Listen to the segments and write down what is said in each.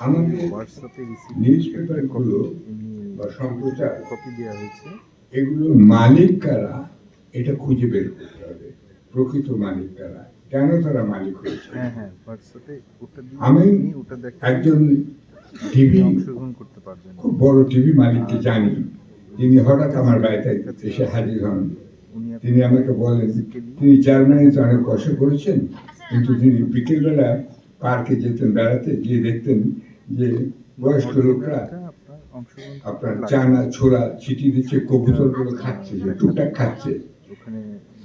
হোয়াটসঅ্যাপে নিউজ পেপারগুলো বা সম্প্রচার কপি দেওয়া হয়েছে। এগুলোর মালিক কারা এটা খুঁজে বের করতে হবে। প্রকৃত মালিক কারা কেন তারা মালিক হয়েছে? হ্যাঁ হ্যাঁ আমি একজন টিভি খুব বড় টিভি মালিককে জানি। তিনি হঠাৎ আমার বাড়িতে এসে হাজির হন। তিনি আমাকে বলেন তিনি জার্মানিতে অনেক কষ্ট করেছেন কিন্তু তিনি বিকেলবেলা পার্কে যেতেন বেড়াতে গিয়ে দেখতেন যে বয়স্ক লোকরা আপনার। চানা ছোলা ছিটি দিচ্ছে কবুতরগুলো খাচ্ছে যে টুকটাক খাচ্ছে।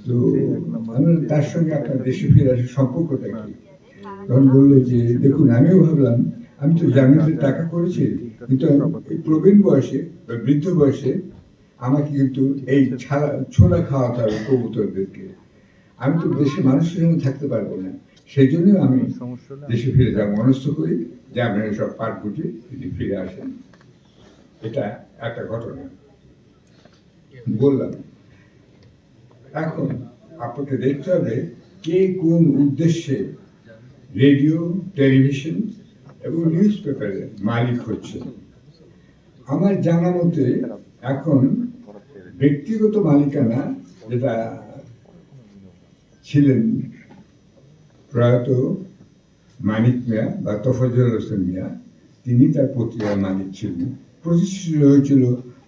তো যে এক নম্বর আমি তার সঙ্গে আপনার দেশে ফিরে আসার সম্পর্কটা কি? তখন বলল যে দেখুন আমিও ভাবলাম আমি তো জার্মানিতে টাকা করেছি কিন্তু প্রবীণ বয়সে বা বৃদ্ধ বয়সে আমাকে কিন্তু এই ছাড়া ছোলা খাওয়াতে হবে কবুতরদেরকে। আমি তো দেশের মানুষের সঙ্গে থাকতে পারব না। সেই জন্য আমি দেশে ফিরে যাওয়া মনস্থ করি যে আপনারা সব পাঠ গুটিয়ে যদি ফিরে আসেন। এটা একটা ঘটনা। বললাম এখন আপনাকে দেখতে হবে কে কোন উদ্দেশ্যে রেডিও টেলিভিশন এবং নিউজ পেপারের মালিক হচ্ছে। আমার জানা মতে এখন ব্যক্তিগত মালিকানা যেটা ছিলেন প্রয়াত মানিক মিয়া বা তফাজুল হোসেন মিয়া। তিনি তার পত্রিকার মালিক ছিলেন। প্রতিষ্ঠিত হয়েছিল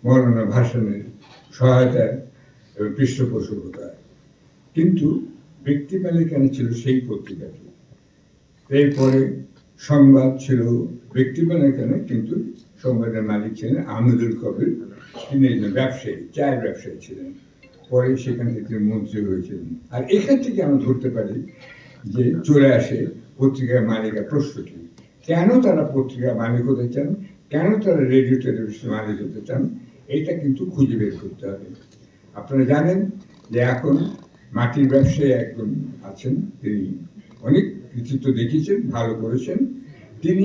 মৌলানা ভাসানের সহায়তায় এবং পৃষ্ঠপোষকতায়। কিন্তু ব্যক্তি মালিকানা ছিল সেই পত্রিকাটি। এরপরে সংবাদ ছিল ব্যক্তি মালিকানা, কিন্তু সংবাদের মালিক ছিলেন আহমেদুল কবির। তিনি একজন ব্যবসায়ী, চায়ের ব্যবসায়ী ছিলেন। পরে সেখান থেকে মন্ত্রী হয়েছিলেন আর এখান থেকে আমরা ধরতে পারি যে চলে আসে পত্রিকার মালিকার প্রশ্নটি। কেন তারা পত্রিকার মালিক হতে চান? কেন তারা রেডিও টেলিভিশন মালিক হতে চান? এটা কিন্তু খুঁজে বের করতে হবে। আপনারা জানেন যে এখন মাটির ব্যবসায়ী একজন আছেন, তিনি অনেক কৃতিত্ব দেখিয়েছেন, ভালো করেছেন। তিনি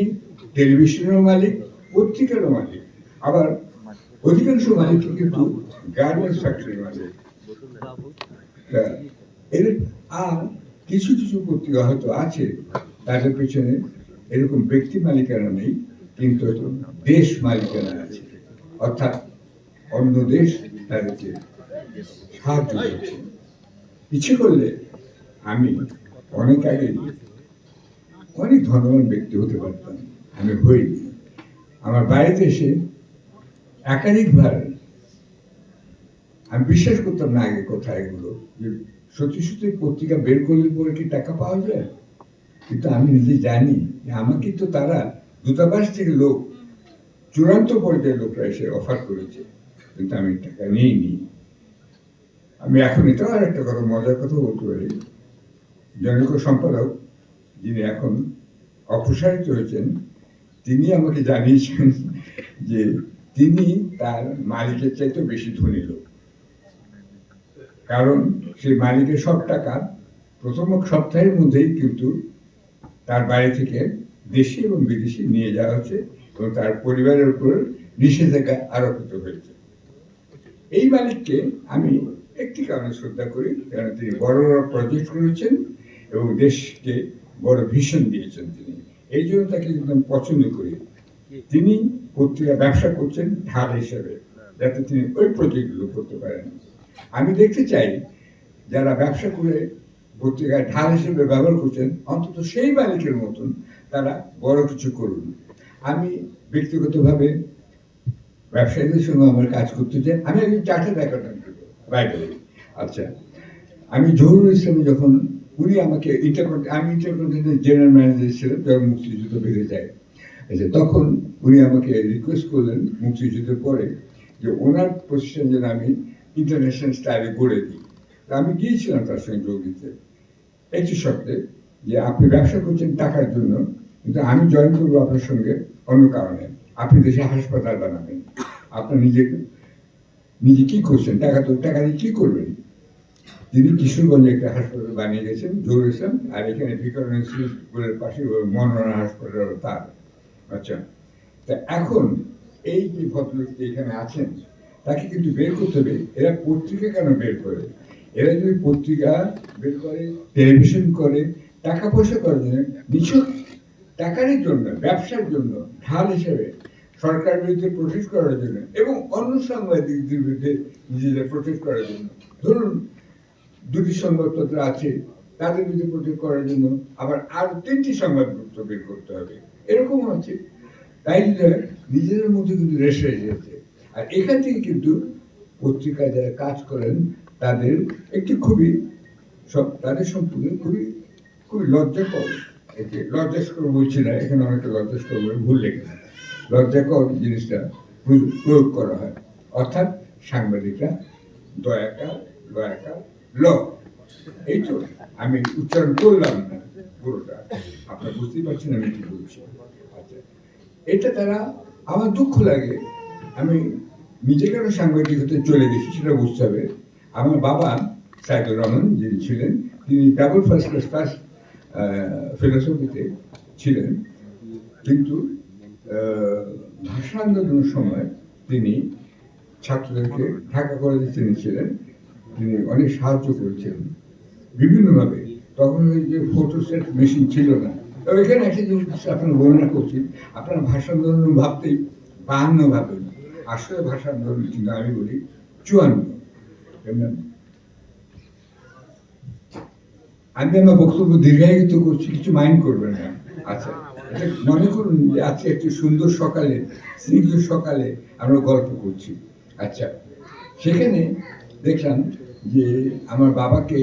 টেলিভিশনেরও মালিক, পত্রিকারও মালিক। আবার অধিকাংশ মালিক কিন্তু গার্মেন্টস ফ্যাক্টরির মালিক। এর আর কিছু কিছু পত্রিকা হয়তো আছে, তাদের পেছনে এরকম ব্যক্তি মালিকানা নেই, কিন্তু দেশ মালিকানা আছে। অর্থাৎ অন্য দেশ তাদেরকে সাহায্য করছে। ইচ্ছে করলে আমি অনেক আগে অনেক ধনবান ব্যক্তি হতে পারতাম, আমি হইনি। আমার বাড়িতে এসে একাধিকবার আমি বিশ্বাস করতাম না আগে কোথায় এগুলো। যে সত্যি সত্যি পত্রিকা বের করলে পরে কি টাকা পাওয়া যায়? কিন্তু আমি নিজে জানি যে আমাকে তো তারা দূতাবাস থেকে লোক, চূড়ান্ত পর্যায়ের লোকরা এসে অফার করেছে। কিন্তু আমি টাকা নিইনি। আমি এখন এটাও আর একটা কথা, মজার কথা বলতে পারি। জনক সম্পাদক যিনি এখন অপসারিত হয়েছেন, তিনি আমাকে জানিয়েছেন যে তিনি তার মালিকের চাইতে বেশি ধনী লোক। কারণ সেই মালিকের সব টাকা প্রথম সপ্তাহের মধ্যেই কিন্তু তার বাড়ি থেকে দেশে এবং বিদেশে নিয়ে যাওয়া হচ্ছে এবং তার পরিবারের উপর নিষেধাজ্ঞা আরোপিত হয়েছে। এই মালিককে আমি একটি কারণে শ্রদ্ধা করি, কারণ তিনি বড় বড় প্রজেক্ট করেছেন এবং দেশকে বড় ভীষণ দিয়েছেন তিনি। এই জন্য তাকে আমি পছন্দ করি। তিনি পত্রিকা ব্যবসা করছেন ধার হিসেবে, যাতে তিনি ওই প্রজেক্টগুলো করতে পারেন। আমি দেখতে চাই যারা ব্যবসা করে পত্রিকায় ঢাল হিসেবে ব্যবহার করছেন, অন্তত সেই মালিকের মতন তারা বড় কিছু করুন। আমি ব্যক্তিগতভাবে ব্যবসায়ীদের সঙ্গে আমার কাজ করতে চাই। আমি একজন চার্টার্ড অ্যাকাউন্টেন্ট বাইরে আচ্ছা আমি জহুরুল ইসলামে যখন, উনি আমাকে ইন্টারকন্ট আমি ইন্টারকন্টিনেন্টাল জেনারেল ম্যানেজার ছিলাম, যখন মুক্তিযুদ্ধ বেড়ে যায়। আচ্ছা তখন উনি আমাকে রিকোয়েস্ট করলেন মুক্তিযুদ্ধের পরে যে ওনার প্রতিষ্ঠান যেন আমি ইন্টারন্যাশনাল স্টাইলে গড়ে দিই। আমি গিয়েছিলাম তার সঙ্গে যোগ দিতে একটি শর্তে যে আপনি ব্যবসা করছেন টাকার জন্য, কিন্তু আমি জয়েন করব আপনার সঙ্গে অন্য কারণে। আপনি দেশে হাসপাতাল বানাবেন। আপনার নিজে নিজে কি করছেন? টাকা তো, টাকা দিয়ে কী করবেন? তিনি কিশোরগঞ্জে একটা হাসপাতাল বানিয়ে গেছেন জহুর আর এখানে স্কুলের পাশে মনোরণা হাসপাতাল তার। আচ্ছা তা এখন এই যে ভদ্রলোকটি এখানে আছেন তাকে কিন্তু বের করতে হবে। এরা পত্রিকা কেন বের করে? এরা যদি পত্রিকা বের করে টেলিভিশন করে, টাকা পয়সা করে নিছক টাকারই জন্য, ব্যবসার জন্য, ঢাল হিসেবে সরকার বিরুদ্ধে প্রোটেস্ট করার জন্য এবং অন্য সাংবাদিকদের বিরুদ্ধে নিজেদের প্রোটেস্ট করার জন্য। ধরুন, দুটি সংবাদপত্র আছে, তাদের বিরুদ্ধে প্রোটেস্ট করার জন্য আবার আর তিনটি সংবাদপত্র বের করতে হবে। এরকম আছে। তাই নিজেদের মধ্যে কিন্তু রেসে এসেছে আর এখান থেকে কিন্তু পত্রিকায় যারা কাজ করেন, তাদের একটি খুবই সব, তাদের সম্পূর্ণ খুবই খুবই লজ্জাকর। একে লজ্জাস্কর বলছি না, এখানে অনেকটা লজ্জাস্কর বলে ভুল লেগেছে লজ্জাকর জিনিসটা প্রয়োগ- প্রয়োগ করা হয়। অর্থাৎ সাংবাদিকরা, দয়াকার দয়াকার, ল। এই তো, আমি উচ্চারণ করলাম না পুরোটা। আপনারা বুঝতেই পারছেন আমি কি বলছি। আচ্ছা এটা তারা, আমার দুঃখ লাগে। আমি নিজে কেন সাংবাদিকতে চলে গেছি সেটা বুঝতে হবে। আমার বাবা সাইদুর রহমান যিনি ছিলেন, তিনি ডাবল ফার্স্ট ক্লাস ফার্স্ট ফিলোসফিতে ছিলেন। কিন্তু ভাষা আন্দোলনের সময় তিনি ছাত্রদেরকে ঢাকা কলেজে তিনি ছিলেন তিনি অনেক সাহায্য করেছিলেন বিভিন্নভাবে। তখন ওই যে ফটো সেট মেশিন ছিল না। এখানে একটা জিনিস আপনার বর্ণনা করছি আপনার ভাষা আন্দোলন ভাবতেই বাহান্ন ভাবেন আসলে ভাষা আন্দোলন কিন্তু আমি বলি চুয়ান্ন। আমি আমার বক্তব্য দীর্ঘায়িত করছি, কিছু মাইন্ড করবেন না। আচ্ছা মনে করুন যে আজকে একটি সুন্দর সকালে, স্নিগ্ধ সকালে আমরা গল্প করছি। আচ্ছা সেখানে দেখলাম যে আমার বাবাকে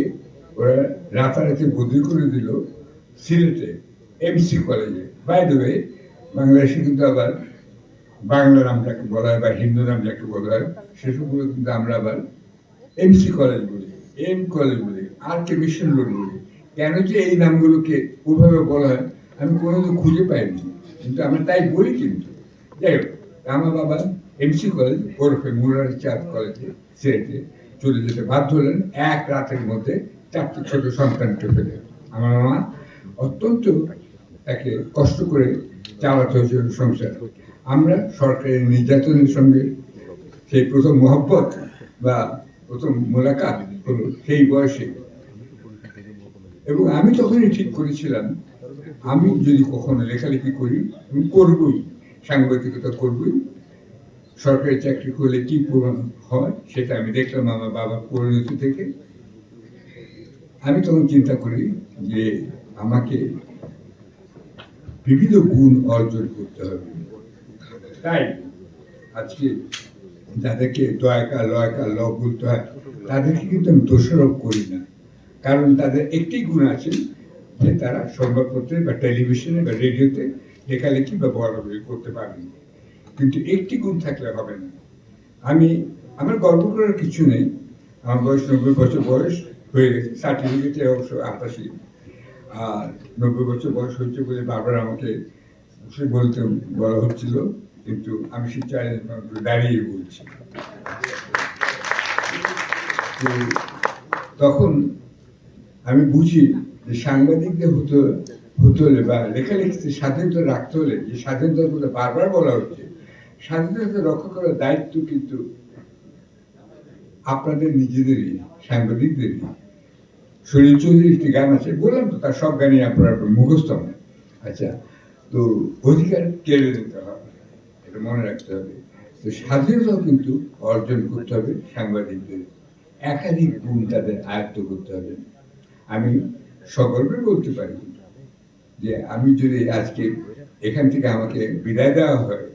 ওরা রাতারাতি বদলি করে দিল সিলেটে এমসি কলেজে বাই দ্য ওয়ে বাংলাদেশে কিন্তু আবার বাংলা নাম যাকে বলা হয় বা হিন্দু নাম যাকে বলা হয়, সেসবগুলো কিন্তু আমরা আবার এমসি কলেজ বলি এম কলেজ বলি আর কে মিশন রোড বলি। কেন যে এই নামগুলোকে ওভাবে বলা হয়, আমি কোনোদিন খুঁজে পাইনি, কিন্তু আমরা তাই বলি কিন্তু। যাই হোক আমার বাবা এমসি কলেজ ওরফে মুরার চাঁদ কলেজে সিলেটে চলে যেতে বাধ্য হলেন, এক রাতের মধ্যে চারটি ছোট সন্তানকে ফেলে। আমার মা অত্যন্ত তাকে কষ্ট করে চালাতে হয়েছিল সংসার আমরা সরকারের নির্যাতনের সঙ্গে সেই প্রথম মহব্বত বা প্রথম মোলাকাত হলো সেই বয়সে। এবং আমি তখনই ঠিক করেছিলাম, আমি যদি কখনো লেখালেখি করি, আমি করবই, সাংবাদিকতা করবই। সরকারি চাকরি করলে কি পূরণ হয় সেটা আমি দেখলাম আমার বাবার পরিণতি থেকে। আমি তখন চিন্তা করি যে আমাকে বিবিধ গুণ অর্জন করতে হবে। তাই? আজকে যাদেরকে দয়াকা লয়কা ল বলতে হয় তাদেরকে কিন্তু আমি দোষারোপ করি না। কারণ তাদের একটি গুণ আছে যে তারা সংবাদপত্রে বা টেলিভিশনে বা রেডিওতে লেখালেখি বা বলাবলি করতে পারেন কিন্তু একটি গুণ থাকলে হবে না। আমি, আমার গর্ব করার কিছু নেই। আমার বয়স নব্বই বছর বয়স হয়ে গেছে সার্টিফিকেটে অবশ্য আটাশি। আর নব্বই বছর বয়স হয়েছে বলে বারবার আমাকে বলতে বলা হচ্ছিল। কিন্তু আমি সে চাই দাঁড়িয়ে বলছি। তখন আমি বুঝি যে সাংবাদিকদের হতে হতে হলে বা লেখালেখিতে স্বাধীনতা রাখতে হলে, যে স্বাধীনতার কথা বারবার বলা হচ্ছে স্বাধীনতা রক্ষা করার দায়িত্ব কিন্তু আপনাদের নিজেদেরই, সাংবাদিকদেরই। শরীর চৌধুরীর একটি গান আছে, বললাম তো, তার সব গানই আপনার মুখস্থ আচ্ছা তো অধিকার কেড়ে নিতে হবে এটা মনে রাখতে হবে। তো স্বাধীনতাও কিন্তু অর্জন করতে হবে সাংবাদিকদের। একাধিক গুণ তাদের আয়ত্ত করতে হবে। আমি সকলকে বলতে পারি যে, আমি যদি আজকে এখান থেকে আমাকে বিদায় দেওয়া হয়,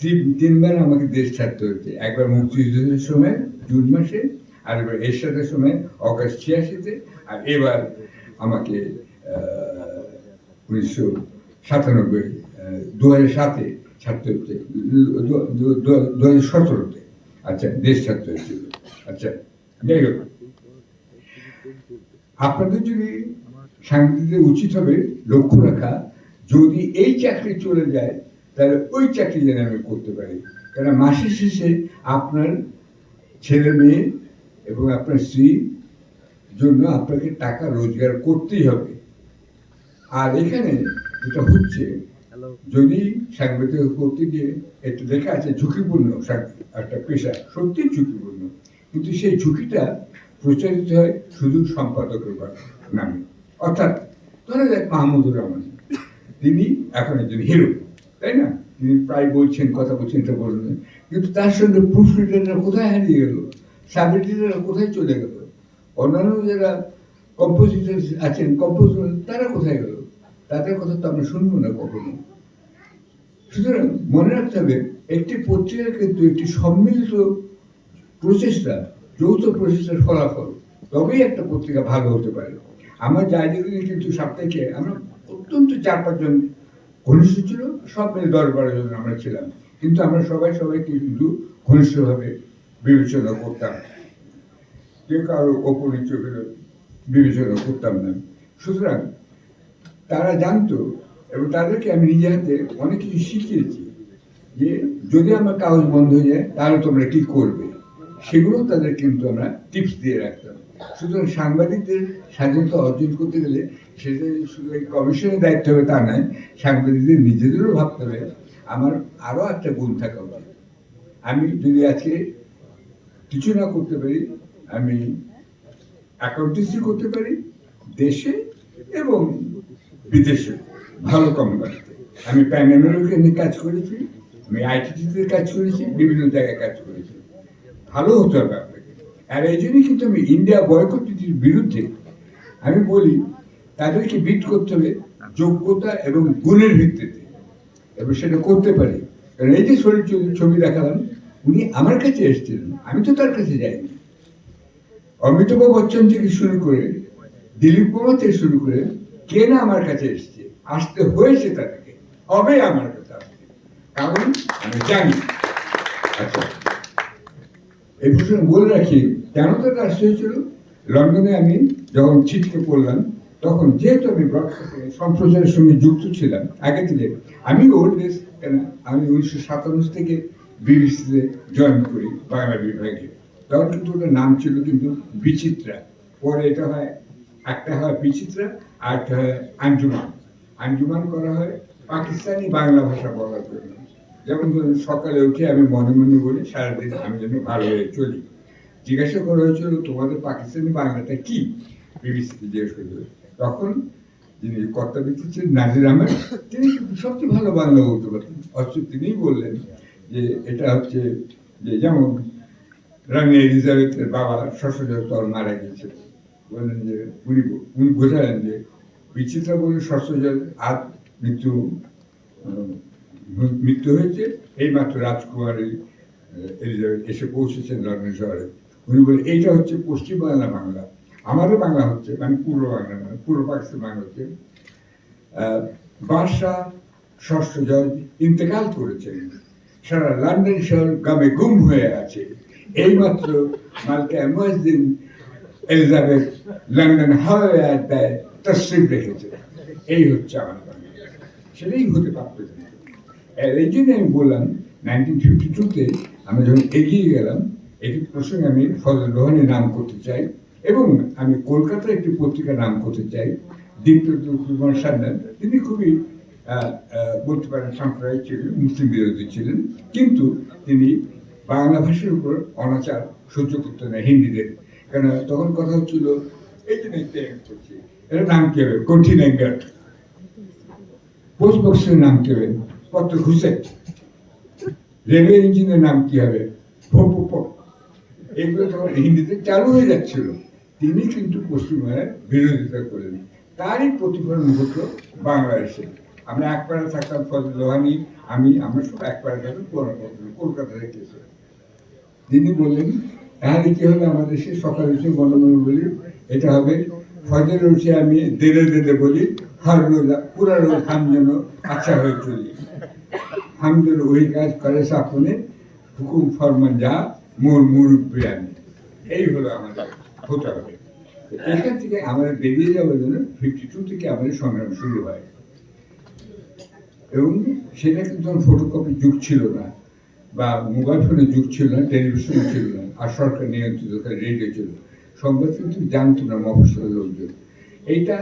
তিন, তিনবার আমাকে দেশ ছাড়তে হচ্ছে একবার মুক্তিযুদ্ধের সময়, জুন মাসে, আর এবার এরশাদের সময়, অগাস্ট ছিয়াশিতে, আর এবার আমাকে উনিশশো সাতানব্বই দু হাজার সাতে ছাড়তে দু হাজার সতেরোতে। আচ্ছা দেশ হয়েছিল আচ্ছা যাই হোক। আপনাদের যদি সাংবাদিকদের উচিত হবে লক্ষ্য রাখা, যদি এই চাকরি চলে যায়, তাহলে ওই চাকরি যেন আমি করতে পারি। কারণ মাসের শেষে আপনার ছেলে মেয়ে এবং আপনার স্ত্রী জন্য আপনাকে টাকা রোজগার করতেই হবে। আর এখানে যেটা হচ্ছে যদি সাংবাদিক করতে গিয়ে একটু লেখা আছে ঝুঁকিপূর্ণ একটা পেশা সত্যি ঝুঁকিপূর্ণ, কিন্তু সেই ঝুঁকিটা প্রচারিত হয় শুধু সম্পাদকের নামে। অর্থাৎ ধরা যাক মাহমুদুর রহমান। তিনি এখন একজন হিরো, তাই না? তিনি প্রায় বলছেন, কথা বলছেন, এটা বললেন কিন্তু তার সঙ্গে প্রুফ রিডাররা কোথায় হারিয়ে গেল? সাব এডিটররা কোথায় চলে গেল? অন্যান্য যারা কম্পোজিটর আছেন কম্পোজার তারা কোথায় গেল? তাদের কথা তো আমরা শুনব না কখনো। সুতরাং মনে রাখতে হবে, একটি পত্রিকা কিন্তু একটি সম্মিলিত প্রচেষ্টা, যৌথ প্রচেষ্টার ফলাফল, তবেই একটা পত্রিকা ভালো হতে পারে। আমার জায়গাগুলি কিন্তু সাপ্তাহিকে আমরা অত্যন্ত চার পাঁচজন ঘনিষ্ঠ ছিল, সব মিলে দশ বারো জন আমরা ছিলাম। কিন্তু আমরা সবাই সবাইকে কিন্তু ঘনিষ্ঠভাবে বিবেচনা করতাম। কেউ কারও নিচু বিবেচনা করতাম না। সুতরাং তারা জানতো এবং তাদেরকে আমি নিজে হাতে অনেক কিছু শিখিয়েছি যে যদি আমার কাগজ বন্ধ হয়ে যায়, তাহলে তোমরা কি করবে? সেগুলো তাদের কিন্তু আমরা টিপস দিয়ে রাখতাম। সুতরাং সাংবাদিকদের স্বাধীনতা অর্জন করতে গেলে সেটা শুধু কমিশনের দায়িত্ব হবে তা নয়, সাংবাদিকদের নিজেদেরও ভাবতে হবে। আমার আরও একটা গুণ থাকা উচিত। আমি যদি আজকে কিছু না করতে পারি, আমি অ্যাকাউন্টেন্সি করতে পারি দেশে এবং বিদেশে ভালো কোম্পানিতে আমি নিয়ে কাজ করেছি, আমি আইটিতে কাজ করেছি, বিভিন্ন জায়গায় কাজ করেছি। ভালো হতে হবে আপনাকে আর এই জন্যই কিন্তু আমি ইন্ডিয়া বয়কট নীতির বিরুদ্ধে আমি বলি, তাদেরকে বিট করতে হবে যোগ্যতা এবং গুণের ভিত্তিতে। এবং সেটা করতে পারি। কারণ এই যে শরীর ছবি দেখালাম, উনি আমার কাছে এসেছিলেন, আমি তো তার কাছে যাইনি। অমিতাভ বচ্চন থেকে শুরু করে দিলীপ কুমার থেকে শুরু করে কে না আমার কাছে এসছে? আসতে হয়েছে তাদেরকে, হবে আমার কাছে কারণ আমি জানি। আচ্ছা এই প্রশ্ন বলে রাখি, কেন তাদের আসতে হয়েছিল? লন্ডনে আমি যখন ছিটকে পড়লাম তখন যেহেতু আমি সম্প্রচারের সঙ্গে যুক্ত ছিলাম, আগে থেকে আমি ওল্ড ডেজ কেন? আমি উনিশশো সাতান্ন থেকে বিবিসিতে জয়েন করি, বাংলা বিভাগে। তখন কিন্তু ওটার নাম ছিল কিন্তু বিচিত্রা। পরে এটা হয়, একটা হয় বিচিত্রা, আর একটা হয় আঞ্জুমান। আঞ্জুমান করা হয় পাকিস্তানি বাংলা ভাষা বলার জন্য। যেমন ধরুন, সকালে উঠে আমি মনে মনে বলি, সারাদিন আমি যেন ভালো হয়ে চলি। জিজ্ঞাসা করা হয়েছিল, তোমাদের পাকিস্তানি বাংলাটা কি? বিবিসিতে জিজ্ঞেস করেছিল তখন যিনি কর্তা ব্যক্তি ছিলেন, নাজির আহমেদ, তিনি সবচেয়ে ভালো বাংলা বলতে পারতেন। অথচ তিনিই বললেন যে, এটা হচ্ছে যে, যেমন রানী এলিজাবেথের বাবা শস্যজল মারা গেছে বললেন যে, উনি উনি বোঝালেন যে বিচিত্রা বলে শস্যজল আর মৃত্যু মৃত্যু হয়েছে। এইমাত্র রাজকুমারী এলিজাবেথ এসে পৌঁছেছেন লন্ডন শহরে। উনি বলে এইটা হচ্ছে পশ্চিম বাংলা বাংলা। আমারও বাংলা হচ্ছে মানে পূর্ব বাংলা নয় পূর্ব পাকিস্তান বাংলা হচ্ছে। বাদশাহ ষষ্ঠজল ইন্তেকাল করেছেন। সারা লন্ডন শহর গামে গুম হয়ে আছে। এইমাত্র মালকা মসজিদ এলিজাবেথ লন্ডন হাওয়ায় দেয় তসরিফ রেখেছে। এই হচ্ছে আমার বাংলা সেটাই হতে পারতো এই জন্য আমি বললাম নাইনটিন ফিফটি টুতে আমরা যখন এগিয়ে গেলাম একটি প্রসঙ্গে আমি ফজল রোহানের নাম করতে চাই এবং আমি কলকাতার একটি পত্রিকার নাম করতে চাই। দীপ্ত কুমার সান্যাল তিনি খুবই বলতে পারেন সাম্প্রদায়িক ছিলেন, মুসলিম বিরোধী ছিলেন। কিন্তু তিনি বাংলা ভাষার উপর অনাচার সহ্য করতেন না হিন্দিদের। কেন তখন কথা হচ্ছিল, এই যে দেখতে করছি এর নাম কি হবে? কঠিন অ্যাঙ্গার পোস্ট বক্সের নাম কি হবে? পত্র ঘুষে রেলওয়ে ইঞ্জিনের নাম কি হবে? এগুলো তখন হিন্দিতে চালু হয়ে যাচ্ছিল তিনি কিন্তু পশ্চিমবঙ্গের বিরোধিতা করলেন তারই প্রতিফলন ঘটল বাংলাদেশে আমরা একবারে থাকতাম ফজল লোহানি আমি আমরা সব একবারে থাকতাম কলকাতা রেখেছি তিনি বললেন তাহলে কি হবে আমাদের সে সকালে উঠে গণমন বলি এটা হবে ফজর উঠে আমি দেরে দেরে বলি, হর রোজ, পুরা রোজ হাম যেন আচ্ছা হয়ে চলি। হাম যেন ওই কাজ করে সাপনে হুকুম ফরমান যা, মোর মুরব্বী আমি। এই হলো আমাদের হতে হবে। এখান থেকে আমাদের বেরিয়ে যাওয়ার জন্য ফিফটি টু থেকে আমাদের সংগ্রাম শুরু হয়। এবং সেটা কিন্তু ফটোকপি যুগ ছিল না, বা মোবাইল ফোনের যুগ ছিল না টেলিভিশন ছিল না, আর সরকার নিয়ন্ত্রিত রেডিও ছিল। সংবাদ কিন্তু জানতো না মফসলের লোকজন। এইটা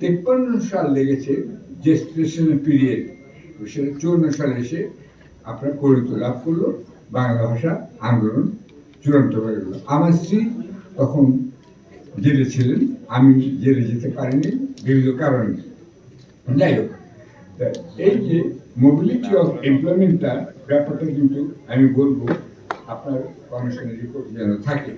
তেপ্পান্ন সাল লেগেছে জেস্টেশনের পিরিয়ড সেটা চুয়ান্ন সালে এসে আপনার পরিণত লাভ করল, বাংলা ভাষা আন্দোলন চূড়ান্ত হয়ে গেল। আমার স্ত্রী তখন জেলে ছিলেন, আমি জেলে যেতে পারিনি বিভিন্ন কারণে। যাই হোক এই যে মোবিলিটি অফ এমপ্লয়মেন্টটা ব্যাপারটা কিন্তু আমি বলব, আপনার কমিশনের রিপোর্ট যেন থাকে।